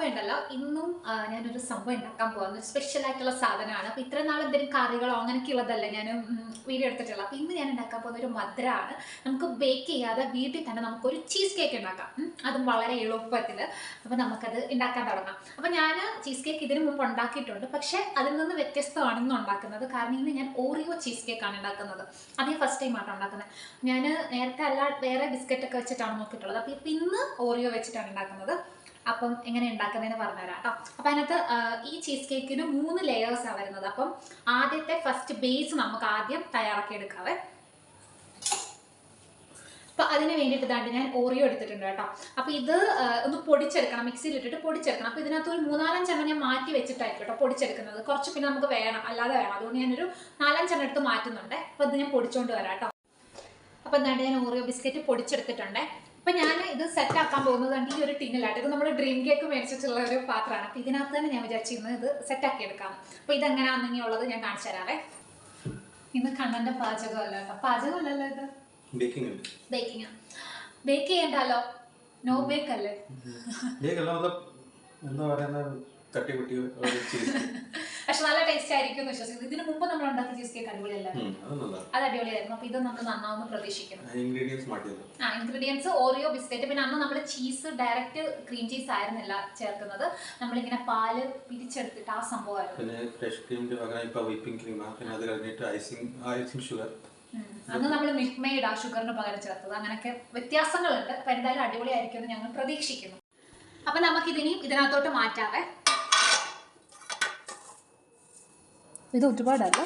അപ്പോൾ ഉണ്ടല്ലോ ഇന്നും ഞാനൊരു സംഭവം ഉണ്ടാക്കാൻ പോകുന്നത് ഒരു സ്പെഷ്യൽ ആയിട്ടുള്ള സാധനമാണ്. അപ്പോൾ ഇത്ര നാൾ എന്തെങ്കിലും കറികളോ അങ്ങനെയൊക്കെ ഉള്ളതല്ല ഞാൻ വീഡിയോ എടുത്തിട്ടുള്ളത്. അപ്പോൾ ഇന്ന് ഞാൻ ഉണ്ടാക്കാൻ പോകുന്ന ഒരു മധുരമാണ് നമുക്ക് ബേക്ക് ചെയ്യാതെ വീട്ടിൽ തന്നെ നമുക്കൊരു ചീസ് കേക്ക് ഉണ്ടാക്കാം. അതും വളരെ എളുപ്പത്തിൽ. അപ്പോൾ നമുക്കത് ഉണ്ടാക്കാൻ തുടങ്ങാം. അപ്പോൾ ഞാൻ ചീസ് കേക്ക് ഇതിനു മുമ്പ് ഉണ്ടാക്കിയിട്ടുണ്ട്. പക്ഷേ അതിൽ നിന്ന് വ്യത്യസ്തമാണ് ഇന്ന് ഉണ്ടാക്കുന്നത്. കാരണം ഇന്ന് ഞാൻ ഓറിയോ ചീസ് കേക്കാണ് ഉണ്ടാക്കുന്നത്. അതേ ഫസ്റ്റ് ടൈം ആട്ടോ ഉണ്ടാക്കുന്നത്. ഞാൻ നേരത്തെ അല്ല വേറെ ബിസ്ക്കറ്റ് ഒക്കെ വെച്ചിട്ടാണ് നോക്കിയിട്ടുള്ളത്. അപ്പോൾ ഇപ്പം ഇന്ന് ഓറിയോ വെച്ചിട്ടാണ് ഉണ്ടാക്കുന്നത്. അപ്പം എങ്ങനെ ഉണ്ടാക്കുന്നതെന്ന് പറഞ്ഞുതരാം കേട്ടോ. അപ്പം അതിനകത്ത് ഈ ചീസ് കേക്കിന് മൂന്ന് ലെയേഴ്സാണ് വരുന്നത്. അപ്പം ആദ്യത്തെ ഫസ്റ്റ് ബേസ് നമുക്ക് ആദ്യം തയ്യാറാക്കി എടുക്കാവേ. അപ്പൊ അതിന് വേണ്ടിയിട്ട് ഇതാണ്ട് ഞാൻ ഓറിയോ എടുത്തിട്ടുണ്ട് കേട്ടോ. അപ്പൊ ഇത് ഒന്ന് പൊടിച്ചെടുക്കണം മിക്സിയിൽ ഇട്ടിട്ട് പൊടിച്ചെടുക്കണം. അപ്പൊ ഇതിനകത്ത് ഒരു മൂന്നാലഞ്ചെണ്ണം ഞാൻ മാറ്റി വെച്ചിട്ടായിരിക്കും കേട്ടോ പൊടിച്ചെടുക്കുന്നത്. കുറച്ച് പിന്നെ നമുക്ക് വേണം അല്ലാതെ വേണം. അതുകൊണ്ട് ഞാനൊരു നാലഞ്ചെണ്ണം എടുത്ത് മാറ്റുന്നുണ്ട്. അപ്പൊ ഇത് ഞാൻ പൊടിച്ചുകൊണ്ട് വരാം കേട്ടോ. അപ്പൊ എന്താണ്ട് ഞാൻ ഓറിയോ ബിസ്ക്കറ്റ് പൊടിച്ചെടുത്തിട്ടുണ്ട്. അപ്പൊ ഞാൻ ഇത് സെറ്റ് ആക്കാൻ പോകുന്നത് ഈ ഒരു ടിന്നിലാട്ട്. ഇത് നമ്മുടെ ഡ്രീം കേക്ക് മേടിച്ചിട്ടുള്ള ഒരു പാത്രമാണ്. അപ്പൊ ഇതിനകത്ത് തന്നെ ഞാൻ വിചാരിച്ചിരുന്നത് ഇത് സെറ്റ് ആക്കി എടുക്കാം. അപ്പൊ ഇതെങ്ങനെയാണെന്നെങ്കിൽ ഉള്ളത് ഞാൻ കാണിച്ചു തരാവേ. ഇന്ന് കണ്ണന്റെ പാചകമല്ല കേട്ടോ. പാചകമല്ലല്ലോ ഇത്? ബേക്കിംഗ് ബേക്കിംഗ് ബേക്ക് ചെയ്യണ്ടല്ലോ? നോ ബേക്ക് അല്ലേ? എന്താ പറയുന്നത്? പക്ഷെ നല്ല ടേസ്റ്റ് ആയിരിക്കും എന്ന് വിശ്വസിക്കുന്നു. ഇതിന് മുമ്പ് നമ്മൾ ഉണ്ടാക്കിയ ചീസ് കേക്ക് അടിപൊളിയല്ലായിരുന്നു അത് അടിപൊളിയായിരുന്നു. അപ്പൊ ഇത് നമുക്ക് നന്നാവുമെന്ന് പ്രതീക്ഷിക്കുന്നു. ആ ഇൻഗ്രീഡിയൻസ് ഓറിയോ ബിസ്ക്കറ്റ് പിന്നെ അന്ന് നമ്മൾ ചീസ് ഡയറക്റ്റ് ക്രീം ചീസ് ആയിരുന്നില്ല ചേർക്കുന്നത്. നമ്മളിങ്ങനെ പാൽ പിരിച്ചെടുത്തിട്ട് ആ സംഭവമായിരുന്നു. പിന്നെ ഫ്രഷ് ക്രീമിന്റെ പകരം ഇപ്പൊ വിപ്പിംഗ് ക്രീം പിന്നെ അത് കഴിഞ്ഞിട്ട് ഐസിങ് ഐസിങ് ഷുഗർ അന്ന് നമ്മൾ മിൽക്ക് മെയ്ഡ് ആ ഷുഗറിന് പകരം ചേർത്തത്. അങ്ങനെയൊക്കെ വ്യത്യാസങ്ങളുണ്ട്. അപ്പൊ എന്തായാലും അടിപൊളിയായിരിക്കും എന്ന് ഞങ്ങൾ പ്രതീക്ഷിക്കുന്നു. അപ്പൊ നമുക്ക് ഇതിനെയും ഇതിനകത്തോട്ട് മാറ്റാവേ. ഇത് ഒരുപാടല്ല.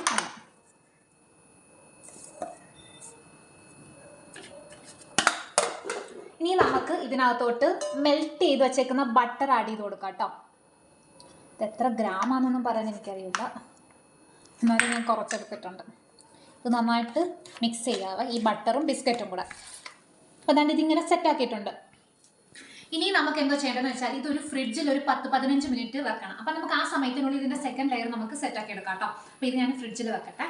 ഇനി നമുക്ക് ഇതിനകത്തോട്ട് മെൽറ്റ് ചെയ്ത് വെച്ചേക്കുന്ന ബട്ടർ ആഡ് ചെയ്ത് കൊടുക്കാം കേട്ടോ. ഇത് എത്ര ഗ്രാമാണെന്നൊന്നും പറയാൻ എനിക്കറിയില്ല. എന്നാലും ഞാൻ കുറച്ചെടുത്തിട്ടുണ്ട്. ഇത് നന്നായിട്ട് മിക്സ് ചെയ്യാവേ ഈ ബട്ടറും ബിസ്ക്കറ്റും കൂടെ. അപ്പോൾ അതാണ്ട് ഇതിങ്ങനെ സെറ്റ് ആക്കിയിട്ടുണ്ട്. ഇനി നമുക്ക് എന്തോ ചെയ്യേണ്ടതെന്ന് വെച്ചാൽ ഇതൊരു ഫ്രിഡ്ജിൽ ഒരു പത്ത് പതിനഞ്ച് മിനിറ്റ് വെക്കണം. അപ്പം നമുക്ക് ആ സമയത്തിനുള്ളിൽ ഇതിന്റെ സെക്കൻഡ് ലെയർ നമുക്ക് സെറ്റ് ആക്കി എടുക്കാം കേട്ടോ. അപ്പോൾ ഇത് ഞാൻ ഫ്രിഡ്ജിൽ വെക്കട്ടെ.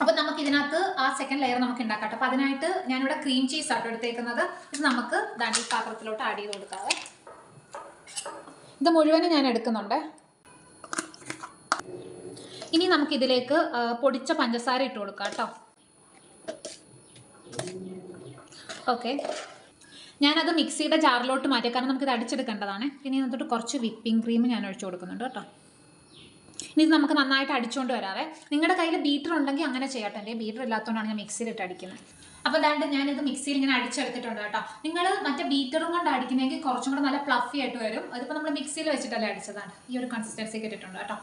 അപ്പം നമുക്ക് ഇതിനകത്ത് ആ സെക്കൻഡ് ലെയർ നമുക്ക് ഉണ്ടാക്കാം അപ്പോൾ അതിനായിട്ട് ഞാനിവിടെ ക്രീം ചീസ് ആട്ടോ എടുത്തേക്കുന്നത്. ഇത് നമുക്ക് ദണ്ടി പാത്രത്തിലോട്ട് ആഡ് ചെയ്ത് കൊടുക്കാം ഇത് മുഴുവനും ഞാൻ എടുക്കുന്നുണ്ട്. ഇനി നമുക്ക് ഇതിലേക്ക് പൊടിച്ച പഞ്ചസാര ഇട്ട് കൊടുക്കാം കേട്ടോ. ഓക്കെ. ഞാനത് മിക്സിയുടെ ജാറിലോട്ട് മാറ്റിയ കാരണം നമുക്കിത് അടിച്ചെടുക്കേണ്ടതാണ്. ഇനി എന്നിട്ട് കുറച്ച് വിപ്പിംഗ് ക്രീം ഞാൻ ഒഴിച്ചു കൊടുക്കുന്നുണ്ട് കേട്ടോ. ഇനി ഇത് നമുക്ക് നന്നായിട്ട് അടിച്ചുകൊണ്ട് വരാവേ. നിങ്ങളുടെ കയ്യിൽ ബീറ്റർ ഉണ്ടെങ്കിൽ അങ്ങനെ ചെയ്യട്ടെ. എന്റെ ബീറ്റർ ഇല്ലാത്തതുകൊണ്ടാണ് ഞാൻ മിക്സിയിലിട്ട് അടിക്കുന്നത് അപ്പോൾ അതാണ്ട് ഞാനിത് മിക്സിയിൽ ഇങ്ങനെ അടിച്ചെടുത്തിട്ടുണ്ട് കേട്ടോ. നിങ്ങൾ മറ്റേ ബീറ്ററും കൊണ്ട് അടിക്കുന്നെങ്കിൽ കുറച്ചും കൂടെ നല്ല പ്ലഫി ആയിട്ട് വരും. അതിപ്പോൾ നമ്മൾ മിക്സിയിൽ വെച്ചിട്ടല്ലേ അടിച്ചതാണ്. ഈ ഒരു കൺസിസ്റ്റൻസി കിട്ടിയിട്ടുണ്ട് കേട്ടോ.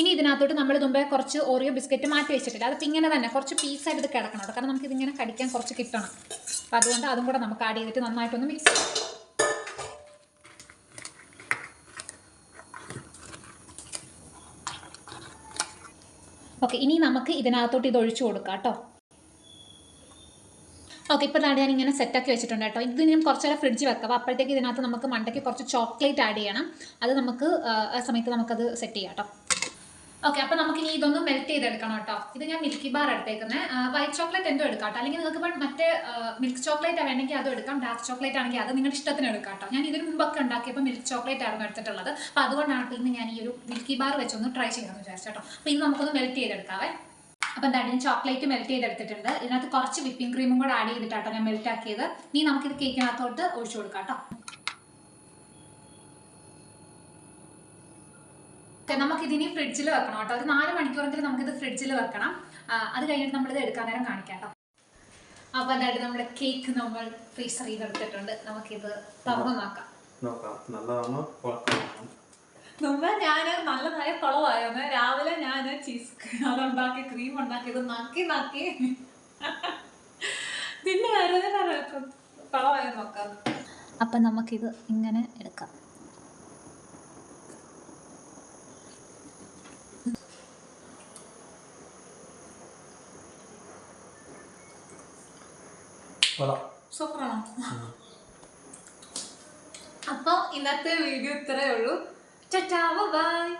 ഇനി ഇതിനകത്തോട്ട് നമ്മൾ മുമ്പേ കുറച്ച് ഓറിയോ ബിസ്ക്കറ്റ് മാറ്റി വെച്ചിട്ടില്ല. അതിപ്പോൾ ഇങ്ങനെ തന്നെ കുറച്ച് പീസായിട്ട് ഇത് കിടക്കണം കാരണം നമുക്ക് ഇതിങ്ങനെ കടിക്കാൻ കുറച്ച് കിട്ടണം. അപ്പോൾ അതുകൊണ്ട് അതും കൂടെ നമുക്ക് ആഡ് ചെയ്തിട്ട് നന്നായിട്ടൊന്ന് മിക്സ് ചെയ്യാം. ഓക്കെ ഇനി നമുക്ക് ഇതിനകത്തോട്ട് ഇത് ഒഴിച്ചു കൊടുക്കാം കേട്ടോ. ഓക്കെ ഇപ്പോൾ ഞാൻ ഇങ്ങനെ സെറ്റാക്കി വെച്ചിട്ടുണ്ട് കേട്ടോ. ഇത് ഞാൻ കുറച്ച് നേരം ഫ്രിഡ്ജ് വെക്കാം. അപ്പോഴത്തേക്ക് ഇതിനകത്ത് നമുക്ക് മണ്ടയ്ക്ക് കുറച്ച് ചോക്ലേറ്റ് ആഡ് ചെയ്യണം. അത് നമുക്ക് ആ സമയത്ത് നമുക്കത് സെറ്റ് ചെയ്യാം കേട്ടോ. ഓക്കെ അപ്പൊ നമുക്ക് ഇനി ഇതൊന്ന് മെൽറ്റ് ചെയ്തെടുക്കണം കേട്ടോ. ഇത് ഞാൻ മിൽക്കി ബാർ എടുത്തേക്കുന്നത് വൈറ്റ് ചോക്ലേറ്റ് എന്തോ എടുക്കാം അല്ലെങ്കിൽ നിങ്ങൾക്ക് മറ്റേ മിൽക്ക് ചോക്ലേറ്റ് വേണമെങ്കിൽ അത് എടുക്കാം. ഡാർക്ക് ചോക്ലേറ്റ് ആണെങ്കിൽ അത് നിങ്ങളുടെ ഇഷ്ടത്തിന് എടുക്കാം കേട്ടോ. ഞാൻ ഇതിന് മുമ്പൊക്കെ ഉണ്ടാക്കിയപ്പോൾ മിൽക്ക് ചോക്ലേറ്റ് ആണ് എടുത്തിട്ടുള്ളത്. അപ്പോൾ അതുകൊണ്ടാണ് ഇന്ന് ഞാൻ ഈ ഒരു മിൽക്കി ബാർ വെച്ചൊന്ന് ട്രൈ ചെയ്യാമെന്ന് വിചാരിച്ചു കേട്ടോ. അപ്പോൾ നമുക്കൊന്ന് മെൽറ്റ് ചെയ്തെടുക്കാവേ. അപ്പോൾ എന്താണ് ഞാൻ ചോക്ലേറ്റ് മെൽറ്റ് ചെയ്തെടുത്തിട്ടുണ്ട്. ഇതിനകത്ത് കുറച്ച് വിപ്പിംഗ് ക്രീമും കൂടെ ആഡ് ചെയ്തിട്ടാട്ടോ ഞാൻ മെൽറ്റ് ആക്കിയത്. ഇനി നമുക്കിത് കേക്കിനകത്തോട്ട് ഒഴിച്ചു കൊടുക്കാം കേട്ടോ. നമുക്കിതിനി ഫ്രിഡ്ജിൽ വെക്കണം കേട്ടോ. ഒരു നാല് മണിക്കൂറെങ്കിലും നമുക്കിത് ഫ്രിഡ്ജിൽ വെക്കണം. അത് കഴിഞ്ഞിട്ട് നമ്മളിത് എടുക്കാൻ നേരം കാണിക്കാം കേട്ടോ. അപ്പോൾ അതായത് നമ്മുടെ കേക്ക് നമ്മൾ ഫ്രീസർ ചെയ്തെടുത്തിട്ടുണ്ട് നമുക്കിത് തുറന്ന് നോക്കാം. നല്ല മുമ്പ് ഞാൻ നല്ലതായ കുളമായിരുന്നു. രാവിലെ ഞാൻ ചീസ് അതുണ്ടാക്കി ക്രീം ഉണ്ടാക്കിയത് നാക്കി നാക്കി നക്കി. പിന്നെ വേറെ കുളമായി നോക്കാം. അപ്പം നമുക്കിത് ഇങ്ങനെ എടുക്കാം. സൂപ്പറാണോ. അപ്പോൾ ഇന്നത്തെ വീഡിയോ ഇത്രയേ ഉള്ളൂ. ചറ്റാ ബൈ.